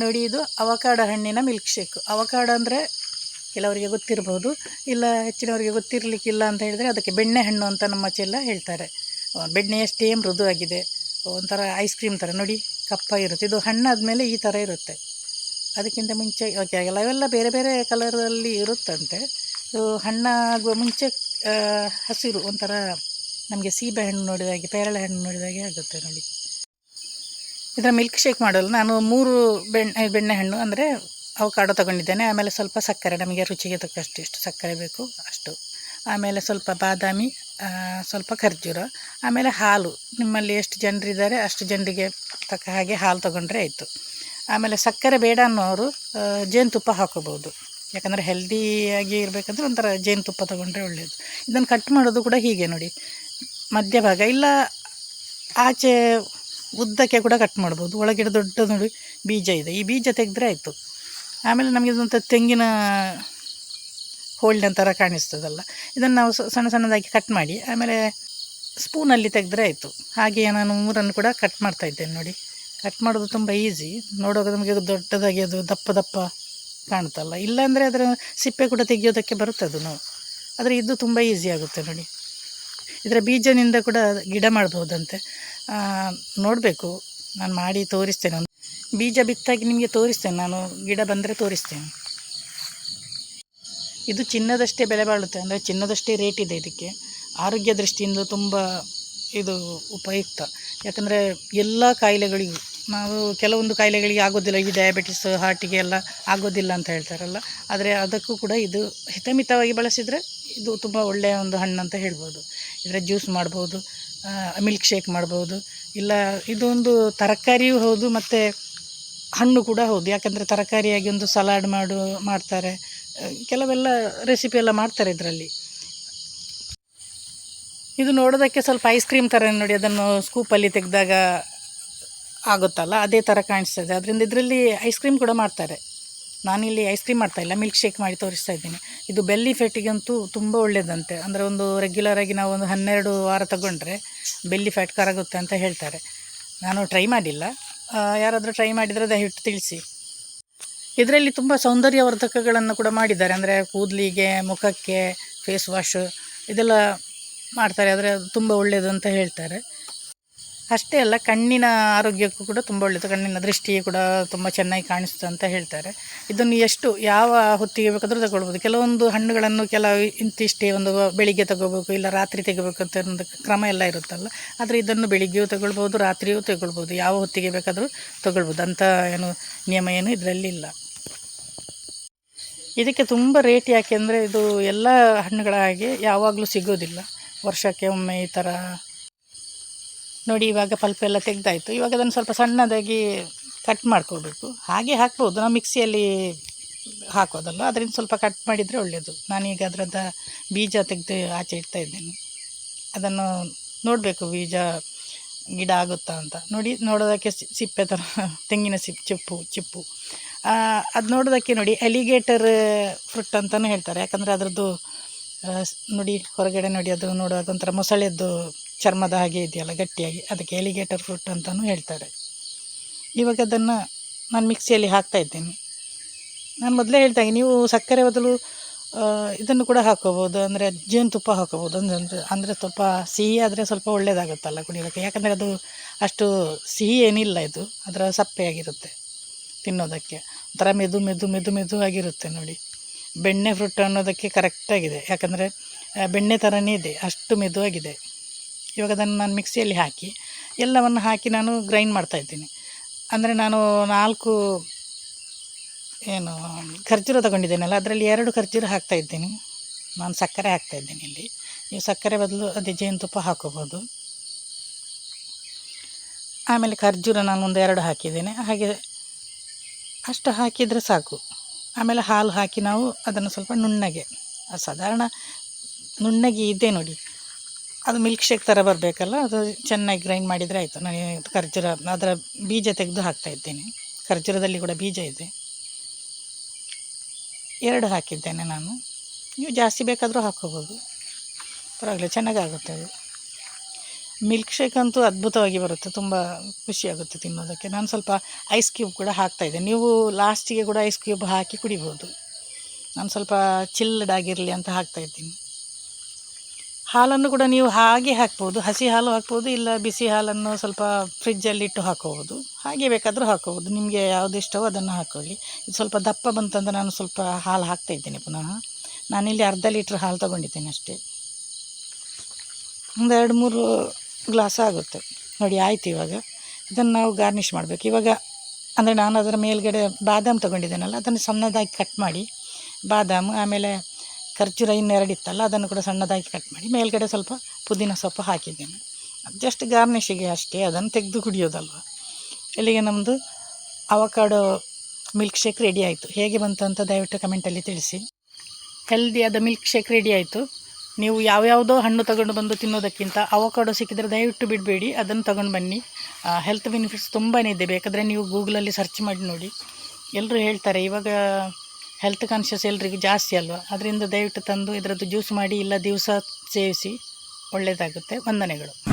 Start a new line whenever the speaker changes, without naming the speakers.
ನೋಡಿ ಇದು ಅವಕಾಡ ಹಣ್ಣಿನ ಮಿಲ್ಕ್ ಶೇಕ್ ಅವಕಾಡ ಅಂದರೆ ಕೆಲವರಿಗೆ ಗೊತ್ತಿರ್ಬೋದು, ಇಲ್ಲ ಹೆಚ್ಚಿನವರಿಗೆ ಗೊತ್ತಿರಲಿಕ್ಕಿಲ್ಲ ಅಂತ ಹೇಳಿದರೆ ಅದಕ್ಕೆ ಬೆಣ್ಣೆ ಹಣ್ಣು ಅಂತ ನಮ್ಮ ಚೆಲ್ಲ ಹೇಳ್ತಾರೆ. ಬೆಣ್ಣೆ ಬೆಣ್ಣೆಯಷ್ಟೇ ಮೃದುವಾಗಿದೆ. ಒಂಥರ ಐಸ್ ಕ್ರೀಮ್ ಥರ ನೋಡಿ, ಕಪ್ಪ ಇರುತ್ತೆ. ಇದು ಹಣ್ಣಾದಮೇಲೆ ಈ ಥರ ಇರುತ್ತೆ. ಅದಕ್ಕಿಂತ ಮುಂಚೆ ಓಕೆ ಆಗಲ್ಲ ಅವೆಲ್ಲ ಬೇರೆ ಬೇರೆ ಕಲರಲ್ಲಿ ಇರುತ್ತಂತೆ. ಇದು ಹಣ್ಣಾಗುವ ಮುಂಚೆ ಹಸಿರು ಒಂಥರ ನಮಗೆ ಸೀಬೆ ಹಣ್ಣು ನೋಡಿದಾಗೆ, ಪೇರಳೆ ಹಣ್ಣು ನೋಡಿದಾಗೆ ಆಗುತ್ತೆ ನೋಡಿ. ಇದರ ಮಿಲ್ಕ್ ಶೇಕ್ ಮಾಡಲು ನಾನು ಮೂರು ಬೆಣ್ಣೆ ಬೆಣ್ಣೆ ಹಣ್ಣು, ಅಂದರೆ ಅವಕಾಡೋ ತಗೊಂಡಿದ್ದೇನೆ. ಆಮೇಲೆ ಸ್ವಲ್ಪ ಸಕ್ಕರೆ, ನಮಗೆ ರುಚಿಗೆ ತಕ್ಕಷ್ಟು ಎಷ್ಟು ಸಕ್ಕರೆ ಬೇಕು, ಅಷ್ಟು. ಆಮೇಲೆ ಸ್ವಲ್ಪ ಬಾದಾಮಿ ಸ್ವಲ್ಪ ಖರ್ಜೂರ. ಆಮೇಲೆ ಹಾಲು. ನಿಮ್ಮಲ್ಲಿ ಎಷ್ಟು ಜನರಿದ್ದಾರೆ, ಅಷ್ಟು ಜನರಿಗೆ ತಕ್ಕ ಹಾಗೆ ಹಾಲು ತೊಗೊಂಡ್ರೆ ಆಯಿತು. ಆಮೇಲೆ ಸಕ್ಕರೆ ಬೇಡ ಅನ್ನೋರು ಜೇನುತುಪ್ಪ ಹಾಕೋಬೋದು ಯಾಕಂದರೆ ಹೆಲ್ದಿಯಾಗಿ ಇರಬೇಕಂದ್ರೆ ಒಂಥರ ಜೇನುತುಪ್ಪ ತೊಗೊಂಡ್ರೆ ಒಳ್ಳೆಯದು ಇದನ್ನು ಕಟ್ ಮಾಡೋದು ಕೂಡ ಹೀಗೆ ನೋಡಿ. ಮಧ್ಯಭಾಗ. ಇಲ್ಲ, ಆಚೆ ಉದ್ದಕ್ಕೆ ಕೂಡ ಕಟ್ ಮಾಡ್ಬೋದು. ಒಳಗಡೆ ದೊಡ್ಡ ನೋಡಿ ಬೀಜ ಇದೆ. ಈ ಬೀಜ ತೆಗೆದ್ರೆ ಆಯಿತು. ಆಮೇಲೆ ನಮಗೆ ಇದೊಂಥ ತೆಂಗಿನ ಹೋಳಿನ ಥರ ಕಾಣಿಸ್ತದಲ್ಲ. ಇದನ್ನು ನಾವು ಸಣ್ಣ ಸಣ್ಣದಾಗಿ ಕಟ್ ಮಾಡಿ, ಆಮೇಲೆ ಸ್ಪೂನಲ್ಲಿ ತೆಗೆದ್ರೆ ಆಯಿತು. ಹಾಗೆಯೇ ನಾನು ಮೂರನ್ನು ಕೂಡ ಕಟ್ ಮಾಡ್ತಾ ಇದ್ದೇನೆ ನೋಡಿ. ಕಟ್ ಮಾಡೋದು ತುಂಬ ಈಸಿ ನೋಡುವಾಗ ನಮಗೆ ದೊಡ್ಡದಾಗಿ ಅದು ದಪ್ಪ ದಪ್ಪ ಕಾಣುತ್ತಲ್ಲ ಇಲ್ಲಾಂದರೆ ಅದರ ಸಿಪ್ಪೆ ಕೂಡ ತೆಗೆಯೋದಕ್ಕೆ ಬರುತ್ತೆ ಅದು ನಾವು. ಆದರೆ ಇದು ತುಂಬ ಈಸಿ ಆಗುತ್ತೆ ನೋಡಿ. ಇದರ ಬೀಜದಿಂದ ಕೂಡ ಗಿಡ ಮಾಡ್ಬೋದಂತೆ ನೋಡಬೇಕು. ನಾನು ಮಾಡಿ ತೋರಿಸ್ತೇನೆ. ಬೀಜ ಬಿತ್ತಾಗಿ ನಿಮಗೆ ತೋರಿಸ್ತೇನೆ. ನಾನು ಗಿಡ ಬಂದರೆ ತೋರಿಸ್ತೇನೆ. ಇದು ಚಿನ್ನದಷ್ಟೇ ಬೆಲೆ ಬಾಳುತ್ತೆ. ಅಂದರೆ ಚಿನ್ನದಷ್ಟೇ ರೇಟ್ ಇದೆ ಇದಕ್ಕೆ. ಆರೋಗ್ಯ ದೃಷ್ಟಿಯಿಂದ ತುಂಬ ಇದು ಉಪಯುಕ್ತ. ಯಾಕಂದರೆ ಎಲ್ಲ ಕಾಯಿಲೆಗಳಿಗೂ ನಾವು ಕೆಲವೊಂದು ಕಾಯಿಲೆಗಳಿಗೆ ಆಗೋದಿಲ್ಲ, ಈ ಡಯಾಬಿಟಿಸ್ ಹಾರ್ಟಿಗೆ ಎಲ್ಲ ಆಗೋದಿಲ್ಲ ಅಂತ ಹೇಳ್ತಾರಲ್ಲ. ಆದರೆ ಅದಕ್ಕೂ ಕೂಡ ಇದು ಹಿತಮಿತವಾಗಿ ಬಳಸಿದರೆ ಇದು ತುಂಬ ಒಳ್ಳೆಯ ಒಂದು ಹಣ್ಣು ಅಂತ ಹೇಳ್ಬೋದು. ಇದರ ಜ್ಯೂಸ್ ಮಾಡ್ಬೋದು ಮಿಲ್ಕ್ ಶೇಕ್ ಮಾಡ್ಬೋದು. ಇಲ್ಲ ಇದೊಂದು ತರಕಾರಿಯೂ ಹೌದು, ಮತ್ತು ಹಣ್ಣು ಕೂಡ ಹೌದು. ಯಾಕಂದರೆ ತರಕಾರಿಯಾಗಿ ಒಂದು ಸಲಾಡ್ ಮಾಡು, ಮಾಡ್ತಾರೆ. ಕೆಲವೆಲ್ಲ ರೆಸಿಪಿ ಎಲ್ಲ ಮಾಡ್ತಾರೆ ಇದರಲ್ಲಿ. ಇದು ನೋಡೋದಕ್ಕೆ ಸ್ವಲ್ಪ ಐಸ್ ಕ್ರೀಮ್ ಥರ ನೋಡಿ, ಅದನ್ನು ಸ್ಕೂಪಲ್ಲಿ ತೆಗೆದಾಗ ಆಗುತ್ತಲ್ಲ, ಅದೇ ಥರ ಕಾಣಿಸ್ತದೆ. ಅದರಿಂದ ಇದರಲ್ಲಿ ಐಸ್ ಕ್ರೀಮ್ ಕೂಡ ಮಾಡ್ತಾರೆ. ನಾನಿಲ್ಲಿ ಐಸ್ ಕ್ರೀಮ್ ಮಾಡ್ತಾ ಇಲ್ಲ ಮಿಲ್ಕ್ ಶೇಕ್ ಮಾಡಿ ತೋರಿಸ್ತಾ ಇದ್ದೀನಿ. ಇದು ಬೆಲ್ಲಿ ಫ್ಯಾಟಿಗಂತೂ ತುಂಬ ಒಳ್ಳೆಯದಂತೆ ಅಂದರೆ ಒಂದು ರೆಗ್ಯುಲರ್ ಆಗಿ ನಾವು ಒಂದು ಹನ್ನೆರಡು ವಾರ ತಗೊಂಡ್ರೆ ಬೆಲ್ಲಿ ಫ್ಯಾಟ್ ಕರಗುತ್ತೆ ಅಂತ ಹೇಳ್ತಾರೆ. ನಾನು ಟ್ರೈ ಮಾಡಿಲ್ಲ. ಯಾರಾದರೂ ಟ್ರೈ ಮಾಡಿದರೆ ದಯವಿಟ್ಟು ತಿಳಿಸಿ. ಇದರಲ್ಲಿ ತುಂಬ ಸೌಂದರ್ಯವರ್ಧಕಗಳನ್ನು ಕೂಡ ಮಾಡಿದ್ದಾರೆ. ಅಂದರೆ ಕೂದಲಿಗೆ, ಮುಖಕ್ಕೆ ಫೇಸ್ ವಾಶ್ ಇದೆಲ್ಲ ಮಾಡ್ತಾರೆ. ಆದರೆ ಅದು ತುಂಬ ಒಳ್ಳೆಯದು ಅಂತ ಹೇಳ್ತಾರೆ. ಅಷ್ಟೇ ಅಲ್ಲ, ಕಣ್ಣಿನ ಆರೋಗ್ಯಕ್ಕೂ ಕೂಡ ತುಂಬ ಒಳ್ಳೆಯದು. ಕಣ್ಣಿನ ದೃಷ್ಟಿ ಕೂಡ ತುಂಬ ಚೆನ್ನಾಗಿ ಕಾಣಿಸ್ತದೆ ಅಂತ ಹೇಳ್ತಾರೆ. ಇದನ್ನು ಎಷ್ಟು, ಯಾವ ಹೊತ್ತಿಗೆ ಬೇಕಾದರೂ ತಗೊಳ್ಬೋದು. ಕೆಲವೊಂದು ಹಣ್ಣುಗಳನ್ನು ಕೆಲವು ಇಂತಿಷ್ಟೇ ಒಂದು ಬೆಳಿಗ್ಗೆ ತಗೋಬೇಕು ಇಲ್ಲ ರಾತ್ರಿ ತೆಗೋಬೇಕು ಅಂತ ಒಂದು ಕ್ರಮ ಎಲ್ಲ ಇರುತ್ತಲ್ಲ, ಆದರೆ ಇದನ್ನು ಬೆಳಿಗ್ಗೆಯೂ ತಗೊಳ್ಬೋದು, ರಾತ್ರಿಯೂ ತಗೊಳ್ಬೋದು. ಯಾವ ಹೊತ್ತಿಗೆ ಬೇಕಾದರೂ ತಗೊಳ್ಬೋದು. ಅಂಥ ಏನು ನಿಯಮ ಏನು ಇದರಲ್ಲಿ ಇಲ್ಲ. ಇದಕ್ಕೆ ತುಂಬ ರೇಟ್ ಯಾಕೆ ಅಂದರೆ, ಇದು ಎಲ್ಲ ಹಣ್ಣುಗಳ ಹಾಗೆ ಯಾವಾಗಲೂ ಸಿಗೋದಿಲ್ಲ. ವರ್ಷಕ್ಕೆ ಒಮ್ಮೆ ಈ ಥರ ನೋಡಿ ಇವಾಗ ಪಲ್ಪ್ ಎಲ್ಲ ತೆಗೆದಾಯಿತು. ಇವಾಗ ಅದನ್ನು ಸ್ವಲ್ಪ ಸಣ್ಣದಾಗಿ ಕಟ್ ಮಾಡ್ಕೋಬೇಕು. ಹಾಗೆ ಹಾಕ್ಬೋದು. ನಾವು ಮಿಕ್ಸಿಯಲ್ಲಿ ಹಾಕೋದಲ್ಲ ಅದರಿಂದ ಸ್ವಲ್ಪ ಕಟ್ ಮಾಡಿದರೆ ಒಳ್ಳೆಯದು ನಾನೀಗ ಅದರದ ಬೀಜ ತೆಗೆದು ಆಚೆ ಇಡ್ತಾ ಇದ್ದೇನೆ. ಅದನ್ನು ನೋಡಬೇಕು ಬೀಜ ಗಿಡ ಆಗುತ್ತಾ ಅಂತ. ನೋಡಿ, ನೋಡೋದಕ್ಕೆ ಸಿಪ್ಪೆ ಥರ ತೆಂಗಿನ ಸಿಪ್, ಚಿಪ್ಪು ಚಿಪ್ಪು. ಅದು ನೋಡೋದಕ್ಕೆ ನೋಡಿ ಎಲಿಗೇಟರ್ ಫ್ರುಟ್ ಅಂತಲೂ ಹೇಳ್ತಾರೆ. ಯಾಕಂದರೆ ಅದರದ್ದು ನೋಡಿ, ಹೊರಗಡೆ ನೋಡಿ, ಅದು ನೋಡುವಾಗ ಒಂಥರ ಮೊಸಳೆದ್ದು ಚರ್ಮದ ಹಾಗೆ ಇದೆಯಲ್ಲ, ಗಟ್ಟಿಯಾಗಿ. ಅದಕ್ಕೆ ಎಲಿಗೇಟರ್ ಫ್ರೂಟ್ ಅಂತಲೂ ಹೇಳ್ತಾರೆ. ಇವಾಗ ಅದನ್ನು ನಾನು ಮಿಕ್ಸಿಯಲ್ಲಿ ಹಾಕ್ತಾ ಇದ್ದೇನೆ. ನಾನು ಮೊದಲೇ ಹೇಳ್ತಾ ನೀವು ಸಕ್ಕರೆ ಬದಲು ಇದನ್ನು ಕೂಡ ಹಾಕೋಬೋದು ಅಂದರೆ ಜೇನುತುಪ್ಪ ಹಾಕೋಬೋದು ಅಂದರೆ ಅಂದರೆ ಸ್ವಲ್ಪ ಸಿಹಿ ಆದರೆ ಸ್ವಲ್ಪ ಒಳ್ಳೆಯದಾಗುತ್ತಲ್ಲ ಕುಡಿಯೋಕ್ಕೆ ಯಾಕಂದರೆ ಅದು ಅಷ್ಟು ಸಿಹಿ ಏನಿಲ್ಲ ಇದು. ಅದರ ಸಪ್ಪೆಯಾಗಿರುತ್ತೆ ತಿನ್ನೋದಕ್ಕೆ. ಒಂಥರ ಮೆದು ಮೆದು ಮೆದು ಮೆದು ಆಗಿರುತ್ತೆ ನೋಡಿ. ಬೆಣ್ಣೆ ಫ್ರೂಟ್ ಅನ್ನೋದಕ್ಕೆ ಕರೆಕ್ಟಾಗಿದೆ ಯಾಕಂದರೆ ಬೆಣ್ಣೆ ಥರನೇ ಇದೆ. ಅಷ್ಟು ಮೆದುವಾಗಿದೆ ಇವಾಗ ಅದನ್ನು ನಾನು ಮಿಕ್ಸಿಯಲ್ಲಿ ಹಾಕಿ ಎಲ್ಲವನ್ನು ಹಾಕಿ ನಾನು ಗ್ರೈಂಡ್ ಮಾಡ್ತಾ ಇದ್ದೀನಿ. ಅಂದರೆ ನಾನು ನಾಲ್ಕು ಏನು ಖರ್ಜೂರ ತಗೊಂಡಿದ್ದೇನಲ್ಲ, ಅದರಲ್ಲಿ ಎರಡು ಖರ್ಜೂರ ಹಾಕ್ತಾಯಿದ್ದೀನಿ ನಾನು ಸಕ್ಕರೆ ಹಾಕ್ತಾಯಿದ್ದೀನಿ ಇಲ್ಲಿ. ನೀವು ಸಕ್ಕರೆ ಬದಲು ಅದೇ ಜೇನುತುಪ್ಪ ಹಾಕೋಬೋದು. ಆಮೇಲೆ ಖರ್ಜೂರ ನಾನು ಒಂದು ಎರಡು ಹಾಕಿದ್ದೇನೆ. ಹಾಗೆ ಅಷ್ಟು ಹಾಕಿದರೆ ಸಾಕು. ಆಮೇಲೆ ಹಾಲು ಹಾಕಿ ನಾವು ಅದನ್ನು ಸ್ವಲ್ಪ ನುಣ್ಣಗೆ ಸಾಧಾರಣ ನುಣ್ಣಗೆ ಇದೆ ನೋಡಿ. ಅದು ಮಿಲ್ಕ್ ಶೇಕ್ ಥರ ಬರಬೇಕಲ್ಲ, ಅದು ಚೆನ್ನಾಗಿ ಗ್ರೈಂಡ್ ಮಾಡಿದರೆ ಆಯಿತು. ನಾನು ಖರ್ಜೂರ, ಅದರ ಬೀಜ ತೆಗೆದು ಹಾಕ್ತಾ ಇದ್ದೇನೆ. ಖರ್ಜೂರದಲ್ಲಿ ಕೂಡ ಬೀಜ ಇದೆ. ಎರಡು ಹಾಕಿದ್ದೇನೆ ನಾನು. ನೀವು ಜಾಸ್ತಿ ಬೇಕಾದರೂ ಹಾಕ್ಕೋಬೋದು. ಪರವಾಗಿಲ್ಲ, ಚೆನ್ನಾಗಾಗುತ್ತೆ ಅದು. ಮಿಲ್ಕ್ ಶೇಕ್ ಅಂತೂ ಅದ್ಭುತವಾಗಿ ಬರುತ್ತೆ, ತುಂಬ ಖುಷಿಯಾಗುತ್ತೆ ತಿನ್ನೋದಕ್ಕೆ. ನಾನು ಸ್ವಲ್ಪ ಐಸ್ ಕ್ಯೂಬ್ ಕೂಡ ಹಾಕ್ತಾಯಿದ್ದೆ ನೀವು ಲಾಸ್ಟಿಗೆ ಕೂಡ ಐಸ್ ಕ್ಯೂಬ್ ಹಾಕಿ ಕುಡಿಬೋದು. ನಾನು ಸ್ವಲ್ಪ ಚಿಲ್ಲಡ್ ಆಗಿರಲಿ ಅಂತ ಹಾಕ್ತಾಯಿದ್ದೀನಿ ಹಾಲನ್ನು ಕೂಡ ನೀವು ಹಾಗೆ ಹಾಕ್ಬೋದು. ಹಸಿ ಹಾಲು ಹಾಕ್ಬೋದು, ಇಲ್ಲ ಬಿಸಿ ಹಾಲನ್ನು ಸ್ವಲ್ಪ ಫ್ರಿಜ್ಜಲ್ಲಿಟ್ಟು ಹಾಕೋಬೋದು. ಹಾಗೆ ಬೇಕಾದರೂ ಹಾಕೋಬೋದು. ನಿಮಗೆ ಯಾವುದು ಇಷ್ಟವೋ ಅದನ್ನು ಹಾಕೊಳ್ಳಿ. ಇದು ಸ್ವಲ್ಪ ದಪ್ಪ ಬಂತಂದ್ರೆ ನಾನು ಸ್ವಲ್ಪ ಹಾಲು ಹಾಕ್ತಾ ಇದ್ದೇನೆ ಪುನಃ. ನಾನಿಲ್ಲಿ ಅರ್ಧ ಲೀಟ್ರ್ ಹಾಲು ತೊಗೊಂಡಿದ್ದೇನೆ ಅಷ್ಟೇ. ಒಂದು ಎರಡು ಮೂರು ಗ್ಲಾಸ್ ಆಗುತ್ತೆ. ನೋಡಿ, ಆಯ್ತು ಇವಾಗ. ಇದನ್ನು ನಾವು ಗಾರ್ನಿಷ್ ಮಾಡಬೇಕು. ಇವಾಗ ಅಂದರೆ ನಾನು ಅದರ ಮೇಲ್ಗಡೆ ಬಾದಾಮ್ ತೊಗೊಂಡಿದ್ದೇನಲ್ಲ, ಅದನ್ನು ಸಣ್ಣದಾಗಿ ಕಟ್ ಮಾಡಿ, ಬಾದಾಮ್, ಆಮೇಲೆ ಖರ್ಜೂರ ಇನ್ನೆರಡು ಇತ್ತಲ್ಲ, ಅದನ್ನು ಕೂಡ ಸಣ್ಣದಾಗಿ ಕಟ್ ಮಾಡಿ, ಮೇಲ್ಗಡೆ ಸ್ವಲ್ಪ ಪುದೀನ ಸೊಪ್ಪು ಹಾಕಿದ್ದೇನೆ. ಜಸ್ಟ್ ಗಾರ್ನಿಷಿಗೆ ಅಷ್ಟೇ, ಅದನ್ನು ತೆಗೆದು ಕುಡಿಯೋದಲ್ವ. ಇಲ್ಲಿಗೆ ನಮ್ಮದು ಅವಕಾಡೋ ಮಿಲ್ಕ್ ಶೇಕ್ ರೆಡಿ ಆಯಿತು. ಹೇಗೆ ಬಂತು ಅಂತ ದಯವಿಟ್ಟು ಕಮೆಂಟಲ್ಲಿ ತಿಳಿಸಿ. ಹೆಲ್ದಿಯಾದ ಮಿಲ್ಕ್ ಶೇಕ್ ರೆಡಿ ಆಯಿತು. ನೀವು ಯಾವ್ಯಾವುದೋ ಹಣ್ಣು ತಗೊಂಡು ಬಂದು ತಿನ್ನೋದಕ್ಕಿಂತ ಅವಕಾಡೋ ಸಿಕ್ಕಿದರೆ ದಯವಿಟ್ಟು ಬಿಡಬೇಡಿ, ಅದನ್ನು ತಗೊಂಡು ಬನ್ನಿ. ಹೆಲ್ತ್ ಬೆನಿಫಿಟ್ಸ್ ತುಂಬಾ ಇದೆ. ಬೇಕಾದರೆ ನೀವು ಗೂಗಲಲ್ಲಿ ಸರ್ಚ್ ಮಾಡಿ ನೋಡಿ. ಎಲ್ಲರೂ ಹೇಳ್ತಾರೆ, ಇವಾಗ ಹೆಲ್ತ್ ಕಾನ್ಷಿಯಸ್ ಎಲ್ರಿಗೆ ಜಾಸ್ತಿ ಅಲ್ವಾ? ಅದರಿಂದ ದಯವಿಟ್ಟು ತಂದು ಇದರದ್ದು ಜ್ಯೂಸ್ ಮಾಡಿ, ಇಲ್ಲ ದಿವಸ ಸೇವಿಸಿ ಒಳ್ಳೆಯದಾಗುತ್ತೆ ವಂದನೆಗಳು.